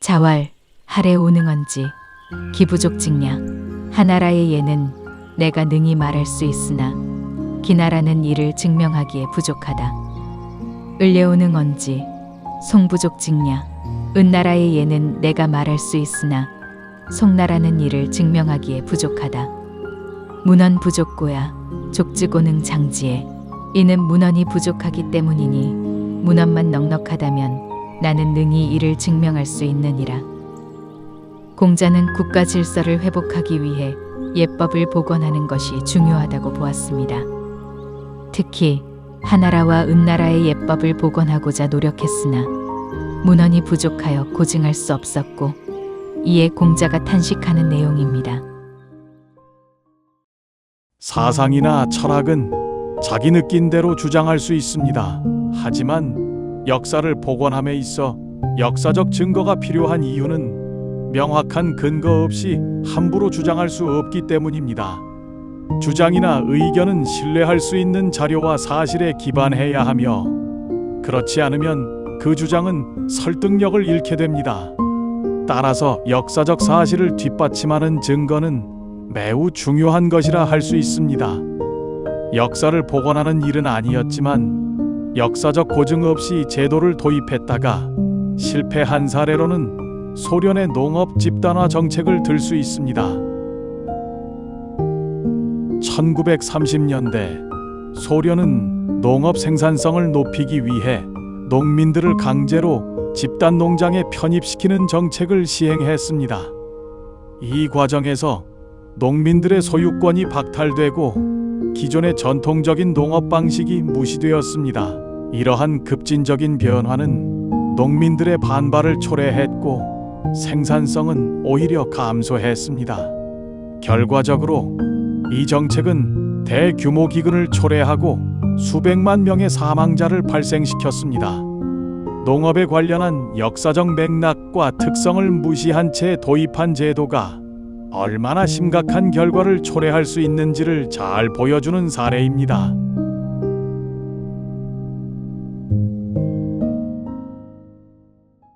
자활, 할애 오능언지, 기부족직냐, 하나라의 예는 내가 능히 말할 수 있으나 기나라는 이를 증명하기에 부족하다. 을레오능 언지, 송부족직냐, 은나라의 예는 내가 말할 수 있으나 송나라는 이를 증명하기에 부족하다. 문헌 부족고야, 족지고능 장지에 이는 문헌이 부족하기 때문이니 문헌만 넉넉하다면 나는 능히 이를 증명할 수 있느니라. 공자는 국가 질서를 회복하기 위해 예법을 복원하는 것이 중요하다고 보았습니다. 특히 하나라와 은나라의 예법을 복원하고자 노력했으나 문헌이 부족하여 고증할 수 없었고 이에 공자가 탄식하는 내용입니다. 사상이나 철학은 자기 느낀 대로 주장할 수 있습니다. 하지만 역사를 복원함에 있어 역사적 증거가 필요한 이유는 명확한 근거 없이 함부로 주장할 수 없기 때문입니다. 주장이나 의견은 신뢰할 수 있는 자료와 사실에 기반해야 하며 그렇지 않으면 그 주장은 설득력을 잃게 됩니다. 따라서 역사적 사실을 뒷받침하는 증거는 매우 중요한 것이라 할 수 있습니다. 역사를 복원하는 일은 아니었지만 역사적 고증 없이 제도를 도입했다가 실패한 사례로는 소련의 농업 집단화 정책을 들 수 있습니다. 1930년대 소련은 농업 생산성을 높이기 위해 농민들을 강제로 집단 농장에 편입시키는 정책을 시행했습니다. 이 과정에서 농민들의 소유권이 박탈되고 기존의 전통적인 농업 방식이 무시되었습니다. 이러한 급진적인 변화는 농민들의 반발을 초래했고 생산성은 오히려 감소했습니다. 결과적으로 이 정책은 대규모 기근을 초래하고 수백만 명의 사망자를 발생시켰습니다. 농업에 관련한 역사적 맥락과 특성을 무시한 채 도입한 제도가 얼마나 심각한 결과를 초래할 수 있는지를 잘 보여주는 사례입니다.